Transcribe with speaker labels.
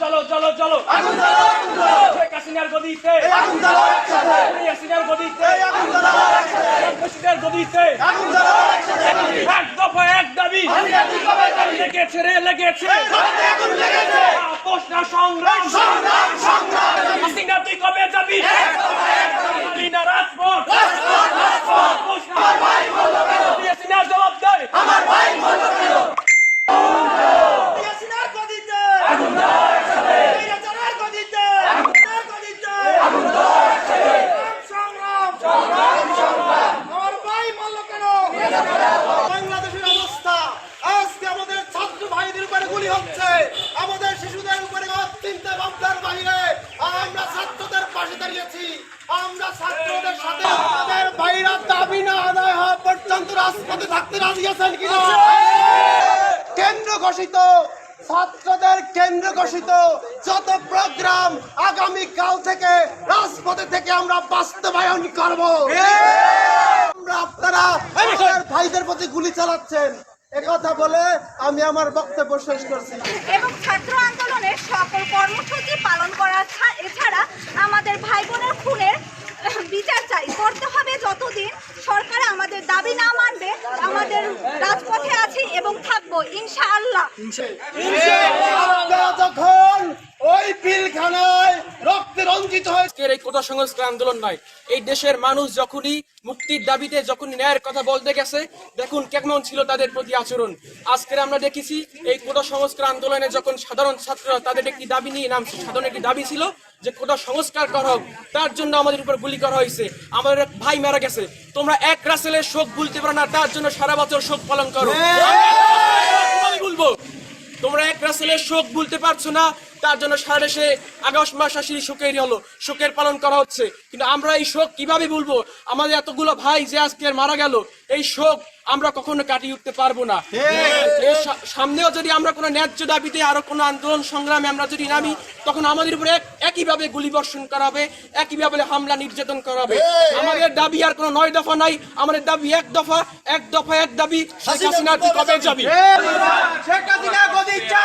Speaker 1: চলো চলো চলো। শেখ হাসিনার গদিতে। শেখ হাসিনার গদিতে। হাসিনার গদিতে। এক দফা এক দাবি। লেগেছে রে লেগেছে। আপোষ না সংগ্রাম। হাসিনা তুই কবে যাবি হাসিনা রাজপথ আপোষ না হাসিনা জবাব দেয়
Speaker 2: ইয়াসিনার গদিতে ইয়াসিনার গদিতে ইয়াসিনার গদিতে সংগ্রাম সংগ্রাম আমার ভাই মারলো কেন বাংলাদেশের অবস্থা আজকে আমাদের ছাত্র ভাইদের উপরে গুলি হচ্ছে আমাদের শিশুদের উপরে চিন্তা ভাবনার বাইরে আমরা ছাত্রদের পাশে দাঁড়িয়েছি। আমরা ছাত্রদের সাথে আমাদের ভাইরা দাবি না আদায় হওয়া পর্যন্ত রাজপথে থাকতে রাজি আছেন কিনা? কেন্দ্র ঘোষিত ছাত্রদের কেন্দ্র ঘোষিত যত প্রোগ্রাম আগামী কাল থেকে রাজপথে থেকে আমরা বাস্তবায়ন করব। আমরা আপনারা আমাদের ভাইদের প্রতি গুলি চালাচ্ছেন। একথা বলে আমি আমার বক্তব্য শেষ করছি।
Speaker 3: কর্মসূচি পালন করা এছাড়া আমাদের ভাই বোনের খুনের বিচার চাই। করতে হবে যতদিন সরকার আমাদের দাবি না মানবে, আমাদের রাজপথে আছি এবং থাকব ইনশাআল্লাহ
Speaker 2: আপনারা যখন ওই পিলখানায় রক্তে রঞ্জিত হয়ে।
Speaker 4: আজকের এই কোটা সংস্কার আন্দোলন নয়। এই দেশের মানুষ যখনই মুক্তির দাবিতে যখনই ন্যায়ের কথা বলতে গেছে দেখুন কেমন ছিল তাদের প্রতি আচরণ। আজকের আমরা দেখেছি এই কোটা সংস্কার আন্দোলনে যখন সাধারণ ছাত্ররা তাদের একটি দাবি নিয়ে নামছে সাধারণ একটি দাবি ছিল যে কোটা সংস্কার করা হোক তার জন্য আমাদের উপর গুলি করা হয়েছে। আমাদের ভাই মারা গেছে। তোমরা এক রাসেলের শোক ভুলতে পারো না তার জন্য সারা বছর শোক পালন করো। আমি বলব তোমরা এক রাসেলের শোক ভুলতে পারছ না তার জন্য সারা দেশে আগস্ট মাস আসি শোকেরই হলো শোকের পালন করা হচ্ছে। কিন্তু আমরা এই শোক কীভাবে বলব আমাদের এতগুলো ভাই যে আজকে মারা গেল এই শোক আমরা কখনো কাটিয়ে উঠতে পারব না। সামনেও যদি আমরা কোনো ন্যায্য দাবিতে আরও কোনো আন্দোলন সংগ্রামে আমরা যদি নামি তখন আমাদের উপরে একইভাবে গুলি বর্ষণ করা হবে একইভাবে হামলা নির্যাতন করা হবে আমাদের দাবি আর কোনো নয় দফা নাই আমাদের দাবি এক দফা এক দফা এক দাবি শেখ হাসিনা কবে যাবি?
Speaker 2: শেখ হাসিনা গদিতে